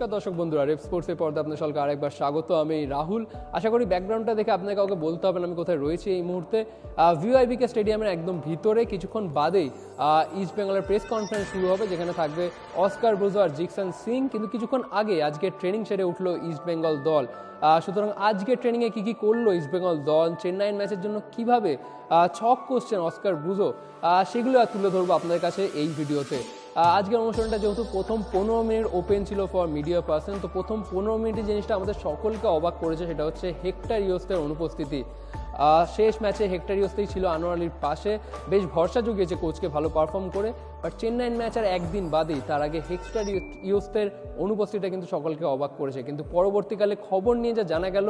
নমস্কার দর্শক বন্ধুরা রেপ স্পোর্টসের পর্দা আপনার সকলকে আরেকবার স্বাগত। আমি রাহুল। আশা করি ব্যাকগ্রাউন্ডটা দেখে আপনাকে কাউকে বলতে হবে না, আমি কোথায় রয়েছি এই মুহূর্তে। ভিআইবিকে স্টেডিয়ামের একদম ভিতরে কিছুক্ষণ বাদেই ইস্ট বেঙ্গলের প্রেস কনফারেন্স শুরু হবে, যেখানে থাকবে অস্কার ব্রুজো আর জিকসন সিং কিন্তু কিছুক্ষণ আগে আজকে ট্রেনিং সেরে উঠল ইস্ট বেঙ্গল দল। সুতরাং আজকে ট্রেনিংয়ে কী কী করল ইস্ট বেঙ্গল দল? চেন্নাইয়ের ম্যাচের জন্য কীভাবে ছক করছেন অস্কার ব্রুজো সেগুলো তুলে ধরবো আপনাদের কাছে এই ভিডিওতে। আজকের অনুষ্ঠানটা যেহেতু প্রথম পনেরো মিনিট ওপেন ছিল ফর মিডিয়া পার্সন তো প্রথম পনেরো মিনিটের জিনিসটা আমাদের সকলকে অবাক করেছে, সেটা হচ্ছে হেক্টার ইয়োস্তের অনুপস্থিতি। শেষ ম্যাচে হেক্টর ইয়োস্তেই ছিল আনোয়ার আলীর পাশে। বেশ ভরসা জুগিয়েছে কোচকে ভালো পারফর্ম করে বাট চেন্নাইয়ের ম্যাচ আর একদিন বাদেই। তার আগে হেক্সটার ইউস্তের অনুপস্থিতিটা কিন্তু সকলকে অবাক করেছে। কিন্তু পরবর্তীকালে খবর নিয়ে যা জানা গেল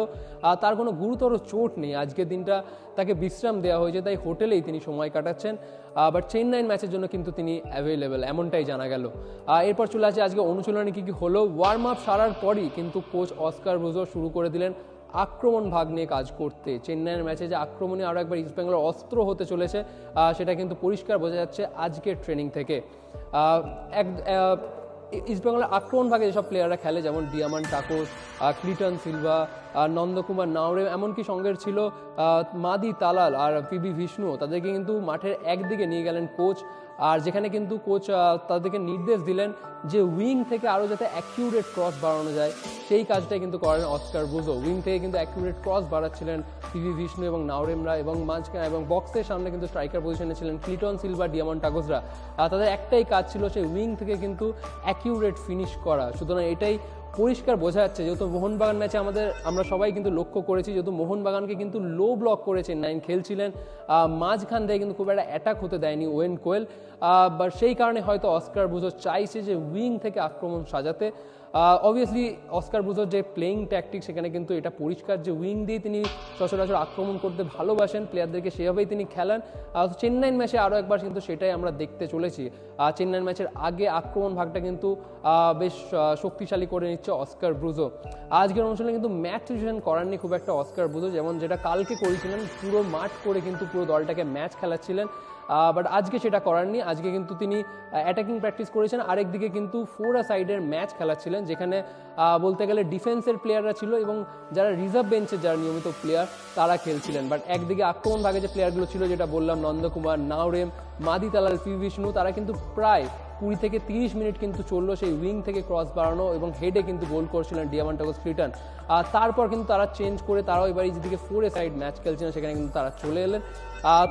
তার কোনো গুরুতর চোট নেই। আজকের দিনটা তাকে বিশ্রাম দেওয়া হয়েছে, তাই হোটেলেই তিনি সময় কাটাচ্ছেন। বাট চেন্নাইয়ের ম্যাচের জন্য কিন্তু তিনি অ্যাভেলেবেল এমনটাই জানা গেল। এরপর চলে আসে আজকে অনুশীলনে কী কী হলো। ওয়ার্ম আপ সারার পরই কিন্তু কোচ অস্কার ব্রুজো শুরু করে দিলেন। আক্রমণ ভাগ নিয়ে কাজ করতে। চেন্নাইয়ের ম্যাচে যে আক্রমণে আরও একবার ইস্ট বেঙ্গলের অস্ত্র হতে চলেছে সেটা কিন্তু পরিষ্কার বোঝা যাচ্ছে আজকের ট্রেনিং থেকে। এক ইস্টবেঙ্গলের ইস্ট বেঙ্গলের আক্রমণ ভাগে যেসব প্লেয়াররা খেলে, যেমন Diamantakos Cleiton Silva Nandakumar Naorem এমনকি সঙ্গের ছিল মাদি তালাল আর পিবি বিষ্ণু তাদেরকে কিন্তু মাঠের একদিকে নিয়ে গেলেন কোচ, আর যেখানে কিন্তু কোচ তাদেরকে নির্দেশ দিলেন যে উইং থেকে আরও যাতে অ্যাকিউরেট ক্রস বাড়ানো যায়। সেই কাজটাই কিন্তু করেন অস্কার বুজো। উইং থেকে কিন্তু অ্যাকিউরেট ক্রস বাড়াচ্ছিলেন পিভি বিষ্ণু এবং নাওরেমরা এবং মাঝখানে এবং বক্সের সামনে কিন্তু স্ট্রাইকার পজিশনে ছিলেন ক্লিটন সিলভা ডিয়ামন টাগোসরা। তাদের একটাই কাজ ছিল সেই উইং থেকে কিন্তু অ্যাকিউরেট ফিনিশ করা। সুতরাং এটাই পরিষ্কার বোঝা যাচ্ছে, যেহেতু মোহনবাগান ম্যাচে আমাদের, আমরা সবাই কিন্তু লক্ষ্য করেছি, যেহেতু মোহনবাগানকে কিন্তু লো ব্লক করেছে, নাইন খেলছিলেন। মাঝখান থেকে কিন্তু খুব একটা অ্যাটাক হতে দেয়নি ওয়েন কোয়েল। বা সেই কারণে হয়তো অস্কার বুঝো চাইছে যে উইং থেকে আক্রমণ সাজাতে। অবভিয়াসলি অস্কার ব্রুজোর যে প্লেইং ট্যাকটিক সেখানে কিন্তু এটা পরিষ্কার যে উইং দিয়ে তিনি সচরাচর আক্রমণ করতে ভালোবাসেন প্লেয়ারদেরকে সেভাবেই তিনি খেলান। চেন্নাইয়ের ম্যাচে আরও একবার কিন্তু সেটাই আমরা দেখতে চলেছি। আর চেন্নাইয়ের ম্যাচের আগে আক্রমণ ভাগটা কিন্তু বেশ শক্তিশালী করে নিচ্ছে অস্কার ব্রুজো আজকের অনুষ্ঠানে কিন্তু ম্যাচ সিচুয়েশন করাননি খুব একটা অস্কার ব্রুজো যেমন যেটা কালকে করেছিলেন, পুরো মাঠ করে কিন্তু পুরো দলটাকে ম্যাচ খেলাচ্ছিলেন। বাট আজকে সেটা করাননি আজকে কিন্তু তিনি অ্যাটাকিং প্র্যাকটিস করেছেন। আরেকদিকে কিন্তু ফোর সাইডের ম্যাচ খেলাচ্ছিলেন, যেখানে বলতে গেলে ডিফেন্সের প্লেয়াররা ছিল এবং যারা রিজার্ভ বেঞ্চে যারা নিয়মিত প্লেয়ার তারা খেলছিলেন। বাট একদিকে আক্রমণ ভাগে যে প্লেয়ারগুলো ছিল, যেটা বললাম, নন্দকুমার, নাওরেম মাদি তালাল পি বিষ্ণু তারা কিন্তু প্রায় কুড়ি থেকে তিরিশ মিনিট কিন্তু চলল সেই উইং থেকে ক্রস বাড়ানো এবং হেডে কিন্তু গোল করছিলেন ডিয়ামান্টাগোস ক্রিটন আর তারপর কিন্তু তারা চেঞ্জ করে তারাও এবার এই যেদিকে ফোরে সাইড ম্যাচ খেলছিলেন, সেখানে কিন্তু তারা চলে এলেন।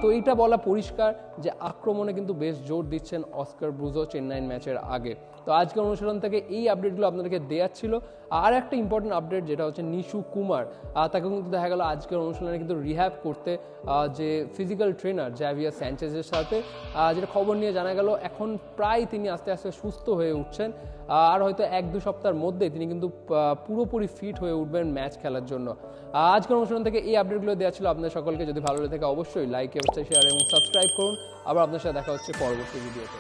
তো এইটা বলা পরিষ্কার যে আক্রমণে কিন্তু বেশ জোর দিচ্ছেন অস্কার ব্রুজো চেন্নাইন ম্যাচের আগে। তো আজকের অনুশীলন থেকে এই আপডেটগুলো আপনাদেরকে দেওয়ার ছিল। আর একটা ইম্পর্টেন্ট আপডেট যেটা হচ্ছে নিশু কুমার তাকে কিন্তু দেখা গেল আজকের অনুশীলনে কিন্তু রিহ্যাব করতে যে ফিজিক্যাল ট্রেনার জ্যাভিয়ার স্যাঞ্চেজের সাথে যেটা খবর নিয়ে জানা গেল, এখন প্রায় তিনি আস্তে আস্তে সুস্থ হয়ে উঠছেন। আর হয়তো এক দু সপ্তাহের মধ্যে তিনি কিন্তু পুরোপুরি ফিট হয়ে উঠবেন ম্যাচ খেলার জন্য। আজকের অনুষ্ঠান থেকে এই আপডেটগুলো দেওয়া ছিল। আপনাদের সকলকে যদি ভালো লাগে থাকে, অবশ্যই লাইক শেয়ার এবং সাবস্ক্রাইব করুন। আবার আপনার সাথে দেখা হচ্ছে পরবর্তী ভিডিওতে